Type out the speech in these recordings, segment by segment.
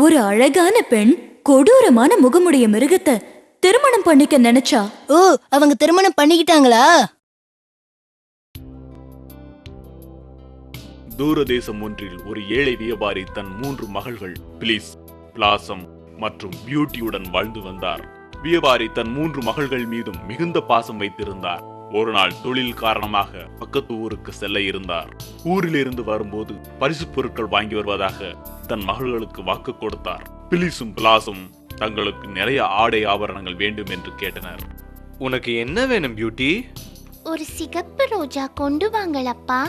ஒரு அழகான பெண் கொடூரமான முகமுடைய மிருகத்தை திருமணம் பண்ணிக்க நினைச்சா? ஓ அவங்க திருமணம் பண்ணிக்கிட்டாங்களா? தூரதேசம் ஒன்றில் ஒரு ஏழை வியாபாரி தன் மூன்று மகள்கள் பிளிஸ் பிளாசம் மற்றும் பியூட்டியுடன் வாழ்ந்து வந்தார். வியாபாரி தன் மூன்று மகள்கள் மீதும் மிகுந்த பாசம் வைத்திருந்தார். ஒரு நாள் தொழில் காரணமாக பக்கத்து ஊருக்கு செல்ல இருந்தார். ஊரிலிருந்து வரும்போது பரிசு பொருட்கள் வாங்கி வருவதாக தன் மகள்களுக்கு வாக்கு கொடுத்தார். பிளிஸும் பிளாசும் தங்களுக்கு நிறைய ஆடை ஆபரணங்கள் வேண்டும் என்று கேட்டனர். உனக்கு என்ன வேணும் பியூட்டி? ஒரு சிகப்பு ரோஜா கொண்டு வாங்களப்பா.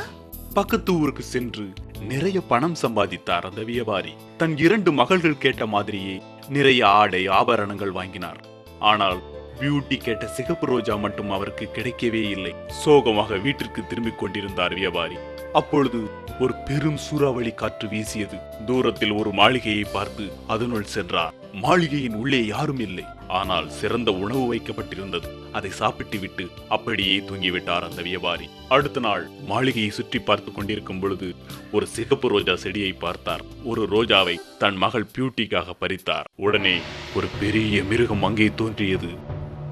பக்கத்து ஊருக்கு சென்று நிறைய பணம் சம்பாதித்தார் அந்த வியாபாரி தன் இரண்டு மகள்கள் கேட்ட மாதிரியே நிறைய ஆடை ஆபரணங்கள் வாங்கினார். ஆனால் பியூட்டி கேட்ட சிகப்பு ரோஜா மட்டும் அவருக்கு கிடைக்கவே இல்லை. சோகமாக வீட்டிற்கு திரும்பிக் கொண்டிருந்தார் வியாபாரி அப்பொழுது ஒரு பெரும் சூறாவளி காற்று வீசியது. தூரத்தில் ஒரு மாளிகையை பார்த்து அதனுள் சென்றார். மாளிகையின் உள்ளே யாரும் இல்லை. ஆனால் சிறந்த உணவு வைக்கப்பட்டிருந்தது. அதை சாப்பிட்டு விட்டு அப்படியே தூங்கிவிட்டார் அந்த வியாபாரி. அடுத்த நாள் மாளிகையை சுற்றி பார்த்து கொண்டிருக்கும் பொழுது ஒரு சிகப்பு ரோஜா செடியை பார்த்தார். ஒரு ரோஜாவை தன் மகள் பியூட்டிக்காக பறித்தார். உடனே ஒரு பெரிய மிருகம் அங்கே தோன்றியது.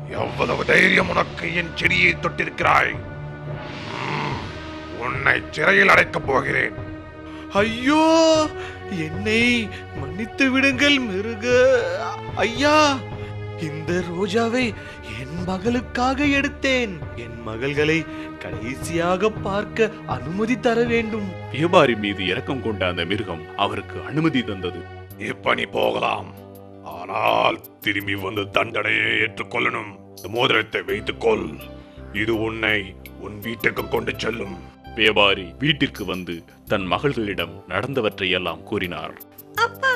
எவ்வளவு தைரியம் உனக்கு என் செடியை தொட்டிருக்கிறாய்? உன்னை சிறையில் அடைக்கப் போகிறேன். ஐயோ என்னை மன்னித்து விடுங்கள் மிருக. ஐயா இந்த ரோஜாவை என் மகளுக்காக எடுத்தேன். என் மகள்களை கடைசியாக பார்க்க அனுமதி தர வேண்டும். வியாபாரி மீது இரக்கம் கொண்ட அந்த மிருகம் அவருக்கு அனுமதி தந்தது. இப்ப நீ போகலாம். ஆனால் திரும்பி வந்து தண்டனையை ஏற்றுக்கொள்ளணும். மோதிரத்தை வைத்துக்கொள். இது உன்னை உன் வீட்டுக்கு கொண்டு செல்லும். வியாபாரி வீட்டிற்கு வந்து தன் மகள்களிடம் நடந்தவற்றை எல்லாம் கூறினார் அப்பா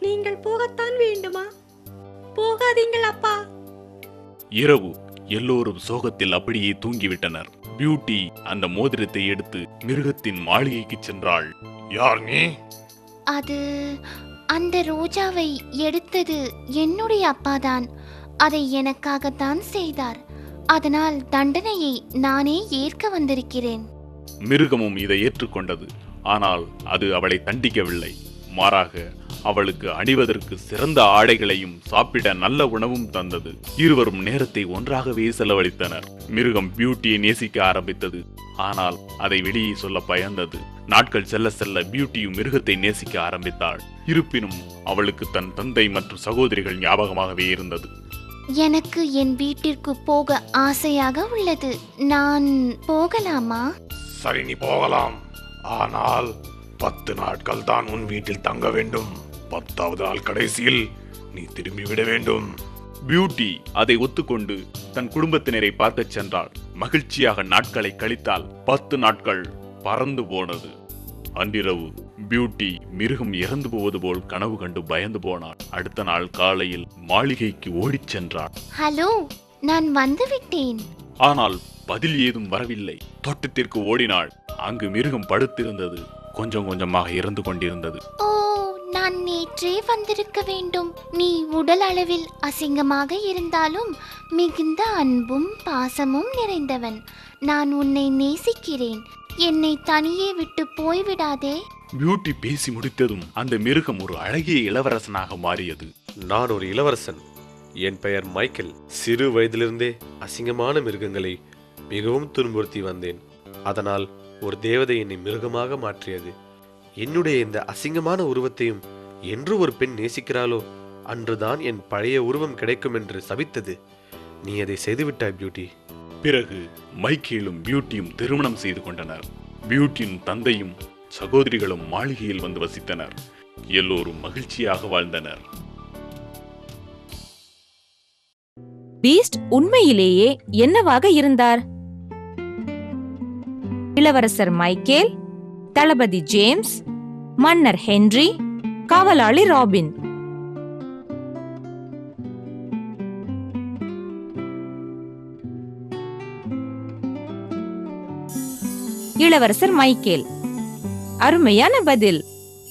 நீங்கள் போகத்தான் வேண்டுமா? போகாதீங்கள் அப்பா. இரவு எல்லோரும் சோகத்தில் அப்படியே தூங்கிவிட்டனர். பியூட்டி அந்த மோதிரத்தை எடுத்து மிருகத்தின் மாளிகைக்கு சென்றாள். யார் நீ? அது அந்த ரோஜாவை எடுத்தது என்னுடைய அப்பாதான். அதை எனக்காகத்தான் செய்தார். அதனால் தண்டனையை நானே ஏற்க வந்திருக்கிறேன். மிருகமும் இதை ஏற்றுக்கொண்டது. ஆனால் அது அவளை தண்டிக்கவில்லை. மாறாக அவளுக்கு அணிவதற்கு சிறந்த ஆடைகளையும் சாப்பிட நல்ல உணவும் தந்தது. இருவரும் நேரத்தை ஒன்றாகவே செலவழித்தனர். மிருகம் பியூட்டியை நேசிக்க ஆரம்பித்தது. ஆனால் அதை வெளியே சொல்ல பயந்தது. நாட்கள் செல்ல செல்ல பியூட்டியும் மிருகத்தை நேசிக்க ஆரம்பித்தாள். இருப்பினும் அவளுக்கு தன் தந்தை மற்றும் சகோதரிகள் ஞாபகமாகவே இருந்தது. எனக்கு என் வீட்டிற்கு போக ஆசையாக உள்ளது. நான் போகலாமா? சரி நீ போகலாம். ஆனால் பத்து நாட்கள் தான் உன் வீட்டில் தங்க வேண்டும். பத்தாவது நாள் கடைசியில் நீ திரும்பி விட வேண்டும். பியூட்டி அதை ஒத்துக்கொண்டு தன் குடும்பத்தினரை பார்க்கச் சென்றாள். மகிழ்ச்சியாக நாட்களை கழித்தால் பத்து நாட்கள் பறந்து போனது. அன்றிரவு பியூட்டி மிருகம் இறந்து போவது போல் கனவு கண்டு பயந்து போனாள். அடுத்த நாள் காலையில் மாளிகைக்கு ஓடிச் சென்றாள். ஹலோ நான் வந்து விட்டேன். ஆனால் பதில் ஏதும் வரவில்லை. தோட்டத்திற்கு ஓடினாள். அங்கு மிருகம் படுத்திருந்தது. கொஞ்சம் கொஞ்சமாக இறந்து கொண்டிருந்தது. ஓ நான் நேற்றே வந்திருக்க வேண்டும். நீ உடல் அளவில் அசிங்கமாக இருந்தாலும் மிகுந்த அன்பும் பாசமும் நிறைந்தவன். நான் உன்னை நேசிக்கிறேன். என்னை தனியே விட்டு போய்விடாதே. பியூட்டி பேசி முடித்ததும் அந்த மிருகம் ஒரு அழகிய இளவரசனாக மாறியது. நான் ஒரு இளவரசன். என் பெயர் மைக்கேல். சிறு வயதிலிருந்தே அசிங்கமான மிருகங்களை மிகவும் துன்புறுத்தி வந்தேன். அதனால் ஒரு தேவதை என்னை மிருகமாக மாற்றியது. என்னுடைய இந்த அசிங்கமான உருவத்தையும் என்று ஒரு பெண் நேசிக்கிறாளோ அன்றுதான் என் பழைய உருவம் கிடைக்கும் என்று சபித்தது. நீ அதை செய்துவிட்டாய் பியூட்டி. பிறகு மைக்கேலும் பியூட்டியும் திருமணம் செய்து கொண்டனர். பியூட்டியின் தந்தையும் சகோதரிகளும் மாளிகையில் வந்து வசித்தனர். எல்லோரும் மகிழ்ச்சியாக வாழ்ந்தனர். பீஸ்ட் உண்மையிலேயே என்னவாக இருந்தார்? இளவரசர் மைக்கேல் தளபதி ஜேம்ஸ் மன்னர் ஹென்றி காவலாளி ராபின். இளவரசர் மைக்கேல் அருமையான பதில்.